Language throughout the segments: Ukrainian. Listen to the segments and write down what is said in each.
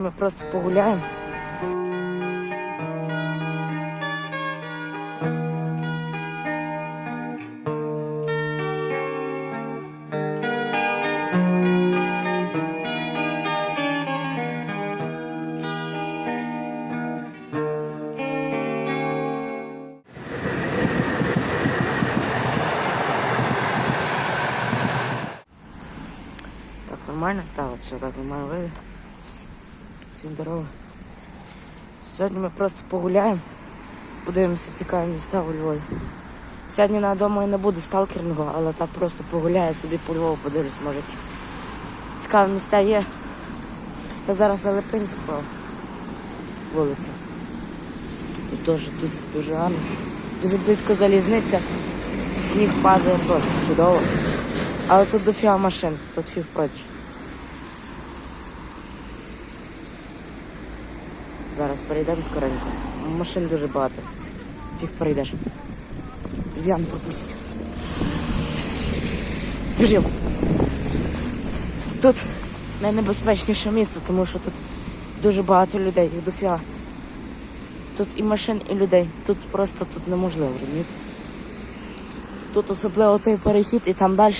Ми просто погуляємо. Так, нормально? Так, все так нормально вийде. Всім здорово. Сьогодні ми просто погуляємо, подивимося цікаві міста у Львові. Сьогодні на дому і не буде сталкерного, але так просто погуляю собі по Львову, подивлюсь, може якісь цікаві місця є. Я зараз на Липинського вулиця. Тут дуже, дуже, дуже гарно. Дуже близько залізниця. Сніг падає просто чудово. Але тут дофіга машин, тут фіг прочь. Зараз перейдемо скоренько. Машин дуже багато. Фіг перейдеш. В'ян пропустить. Біжимо. Тут найнебезпечніше місце, тому що тут дуже багато людей, їх дофіга. Тут і машин, і людей. Тут просто тут неможливо, розумієте? Тут особливо той перехід і там далі.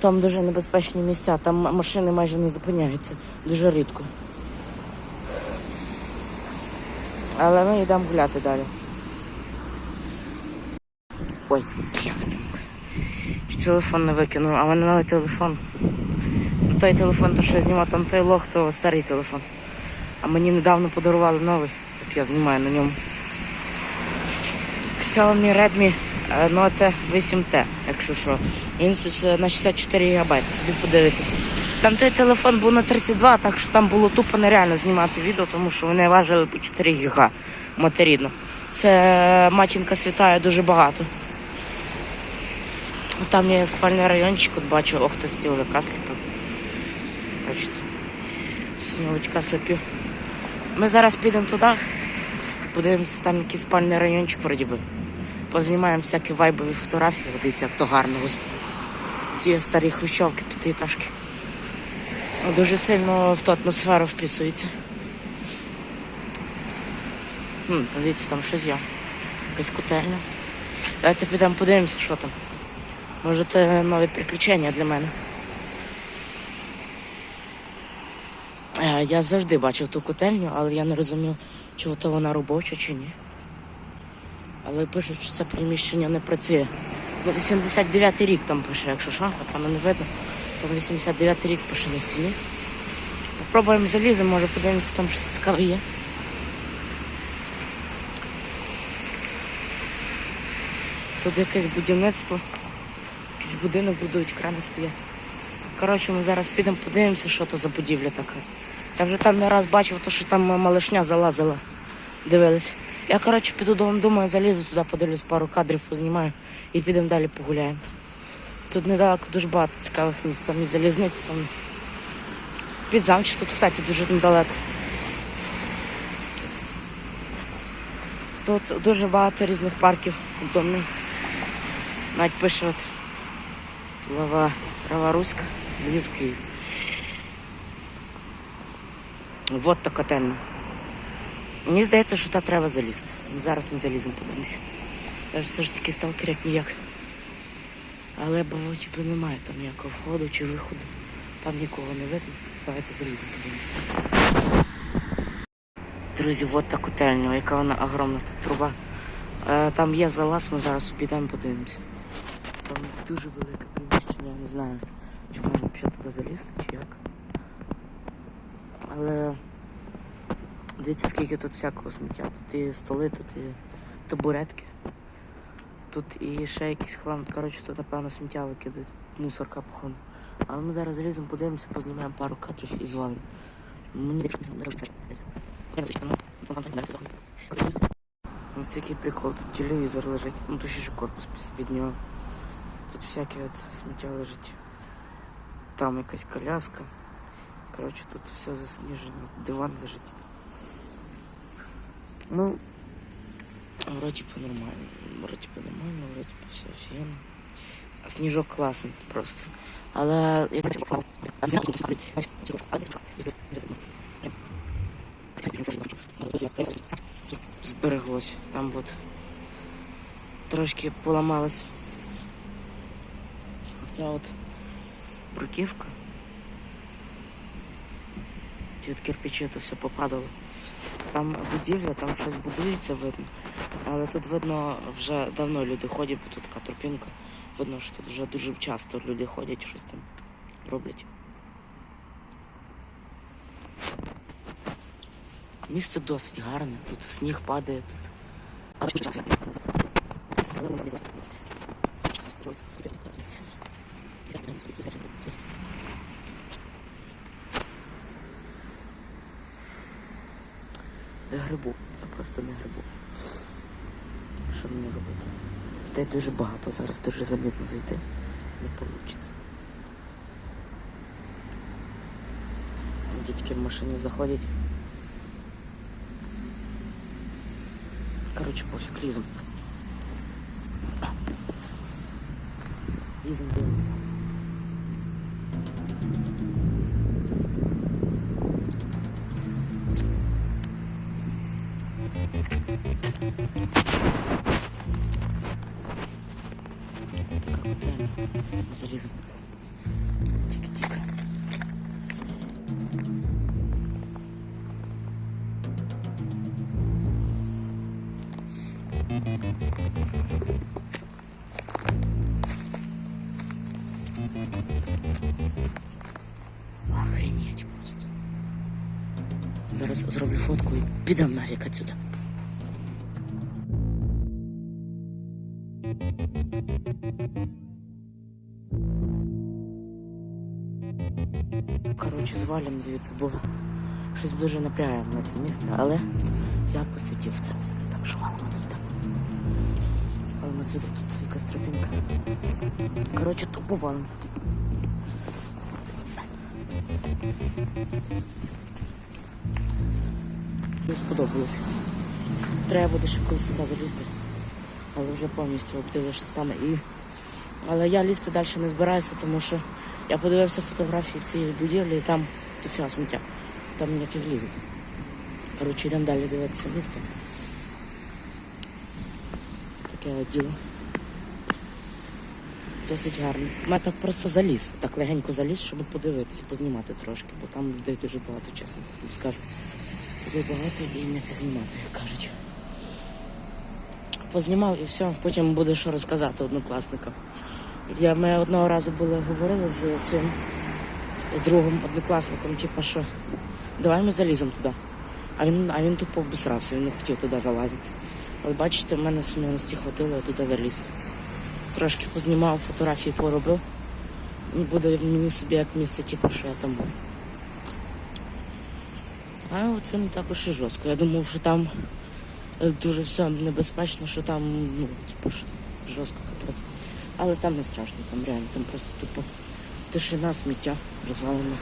Там дуже небезпечні місця, там машини майже не зупиняються. Дуже рідко. Але ми йдемо гуляти далі. Ой, телефон не викинув, а в мене новий телефон. Ну, той телефон, то що я знімав, там той лох, то старий телефон. А мені недавно подарували новий. От я знімаю на ньому. Xiaomi Redmi е, Note 8T, якщо що. Він на 64 ГБ, собі подивитися. Там той телефон був на 32, так що там було тупо нереально знімати відео, тому що вони важили по 4 ГБ матерідно. Це матінка світає дуже багато. Там є спальний райончик, от бачу, ох, хтось сніговика сліпив. Бачите, сніговичка сліпів. Ми зараз підемо туди, подивимося, там якийсь спальний райончик вроді би. Познімаємо всякі вайбові фотографії, дивіться, як то гарно. Ті старі хрущовки, п'ятиэтажки. Дуже сильно в ту атмосферу вписується. Хм, дивіться, там щось є. Якась котельня. Давайте підемо подивимося, що там. Може, це нові приключення для мене. Е, Я завжди бачив ту котельню, але я не розумів, чи то вона робоча чи ні. Але пишуть, що це приміщення не працює. Ну, 89 рік там пише, якщо що, а там не видно. Там 89-й рік пише на стіні. Попробуємо заліземо, може подивимося, там щось цікаве є. Тут якесь будівництво, якийсь будинок будують, крани стоять. Коротше, ми зараз підемо подивимося, що то за будівля така. Я вже там не раз бачив, то, що там малишня залазила. Дивились. Я, коротше, піду додому, думаю, залізу туди, подивлюсь, пару кадрів познімаю і підемо далі погуляємо. Тут недалеко дуже багато цікавих місць, там і залізниці, там підзамчі тут, кстати, дуже недалеко. Тут дуже багато різних парків удобних. Навіть пише от Лава, Рава Руська, Львів, Київ. Вот та котельня. Мені здається, що та треба залізти. Зараз ми заліземо, подивимося. Я ж все ж таки сталкер як ніяк. Але типу, немає там ніякого входу чи виходу. Там нікого не видно. Давайте заліземо, подивимося. Друзі, от та котельня, яка вона огромна тут труба. Е, там є залаз, ми зараз підемо подивимося. Там дуже велике приміщення, я не знаю, чи можна взагалі туди залізти, чи як. Але дивіться, скільки тут всякого сміття. Тут і столи, тут і табуретки. Тут і ще якийсь хлам. Коротше, тут, напевно, сміття викидають. Мусорка, походу. Але ми зараз заліземо, подивимося, познімаємо пару кадрів і звалимо. Мені Ось який прикол, тут телевізор лежить, ну тут ще корпус під нього. Тут всяке от сміття лежить. Там якась коляска. Коротше, тут все засніжено, диван лежить. Ну, вроді по нормально. Вроді по нормально, вроді по все офігенно. А сніжок класний просто. Але як збереглось. Там от трошки поламалось. Ця от бруківка. Ці от кирпичі то все попадало. Там будівля, там щось будується, видно. Але тут видно, вже давно люди ходять, бо тут така тропінка. Видно, що тут вже дуже часто люди ходять, щось там роблять. Місце досить гарне, тут сніг падає, тут. Я грибу, я просто не грибу. Що мені робити? Та дуже багато зараз дуже замітно зайти. Не вийде. Дітки в машині заходять. Короче, пофиг, лізом. Лізом дивимося. Така котельня. Залізом. Тільки-тільки. Охренеть просто. Зараз зроблю фотку і підам нафіг отсюда. Коротше, звалимо звідси, бо щось дуже напрягає на це місце, але я посидів це місце, так що валимо сюди. Валимо сюди, тут якась тропінка. Коротше, тупо валимо. Мені сподобалось. Треба буде ще колись туди залізти. Але вже повністю обдивишся стане. І... Але я лізти далі не збираюся, тому що я подивився фотографії цієї будівлі і там туфя сміття. Там ніфіг лізати. Коротше, йдемо далі дивитися місто. Таке от діло. Досить гарно. Ми так просто заліз, так легенько заліз, щоб подивитися, познімати трошки, бо там людей дуже багато, чесно тобі скажу. Людей багато і не знімати, як кажуть. Познімав і все, потім буде що розказати однокласникам. Я, ми одного разу були говорили з своїм другом, однокласником, типу, що давай ми заліземо туди. А він, а він тупо обісрався, він не хотів туди залазити. Але бачите, в мене сміливості хватило, я туди заліз. Трошки познімав, фотографії поробив. І буде мені собі як місце, типу, що я там був. А оцим також і жорстко. Я думав, що там дуже все небезпечно, що там, ну, типу, що жорстко капець. Але там не страшно, там реально, там просто тупо тишина, сміття, розвалена,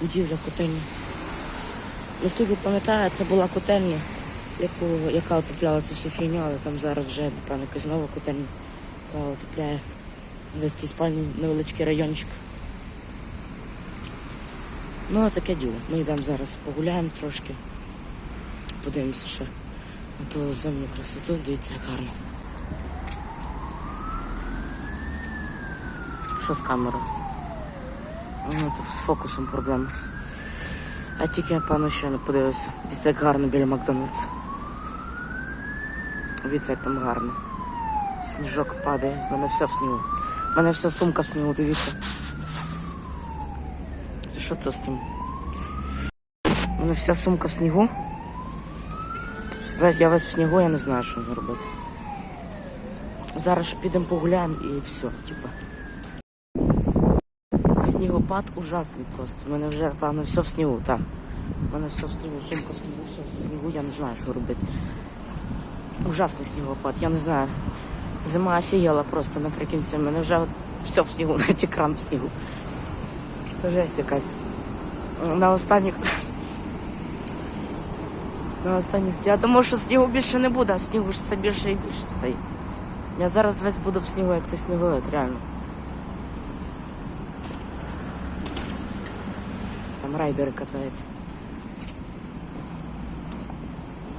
будівля, котельня. Наскільки пам'ятаю, це була котельня, яку, яка отопляла цю всю фігню, але там зараз вже, напевно, якась нова котельня, яка отопляє весь цей спальний невеличкий райончик. Ну, а таке діло. Ми йдемо зараз погуляємо трошки. Подивимося ще на ту земну красоту, дивіться, як гарно. Що з камерою? Ну, з фокусом проблема. А тільки я пану ще не подивився. Дивіться, як гарно біля Макдональдса. Дивіться, як там гарно. Сніжок падає, в мене все в снігу. У мене вся сумка в снігу, дивіться. Що то з тим? У мене вся сумка в снігу. Я весь в снігу, я не знаю, що мені робити. Зараз підемо погуляємо і все, типа. Снігопад ужасний просто. У мене вже, певно, все в снігу, так. У мене все в снігу, сумка в снігу, все в снігу, я не знаю, що робити. Ужасний снігопад, я не знаю. Зима офігела просто наприкінці. У мене вже от все в снігу, навіть екран в снігу. Це жесть якась. На останніх. На останніх. Я думав, що снігу більше не буде, а снігу ж все більше і більше стає. Я зараз весь буду в снігу, як той сніговик, реально. Там райдери катаються.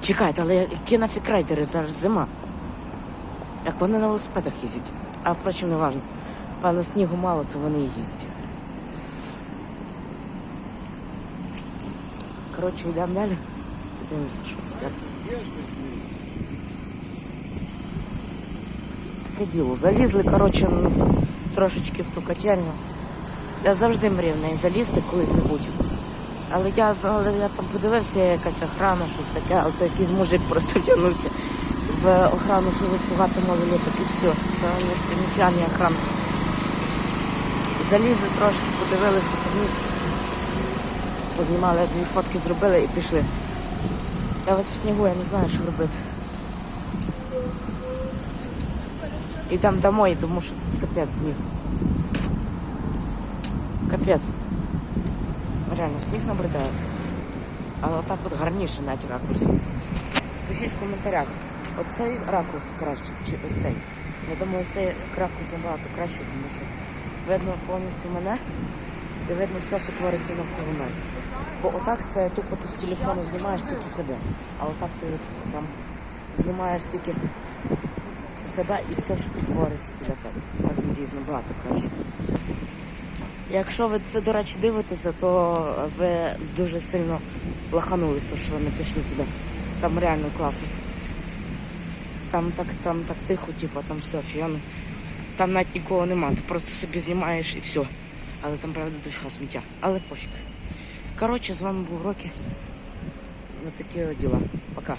Чекайте, але які нафіг райдери зараз зима? Як вони на велосипедах їздять. А впрочем, не важно. Певно, снігу мало, то вони їздять. Коротше, йдемо далі. Подивимося, що як. Таке діло. Залізли, трошечки в ту котельню. Я завжди мрів в неї залізти колись-небудь. Але я, але я там подивився, якась охрана, щось таке, але це якийсь мужик просто втягнувся в охрану, що багато малолеток і все. Це не охрана. Залізли трошки, подивилися по місту. Познімали, дві фотки зробили і пішли. Я ось в снігу, я не знаю, що робити. Йдемо домой, тому що тут капець сніг. Капець. Реально, сніг набридає. Але отак от гарніше навіть ракурс. Пишіть в коментарях, оцей ракурс краще, чи ось цей. Я думаю, цей ракурс набагато краще, тому що видно повністю мене і видно все, що твориться навколо мене. Бо отак це тупо ти з телефону знімаєш тільки себе. А отак ти типу, там знімаєш тільки себе і все, що тут твориться біля тебе. Так дійсно набагато краще. Якщо ви це, до речі, дивитеся, то ви дуже сильно лаханулись, то що ви не пішли туди. Там реально класно. Там так, там так тихо, типу, там все офігенно. Там навіть нікого нема, ти просто собі знімаєш і все. Але там, правда, дофіга сміття. Але пофіг. Коротше, з вами був Рокі. Ось такі от діла. Пока.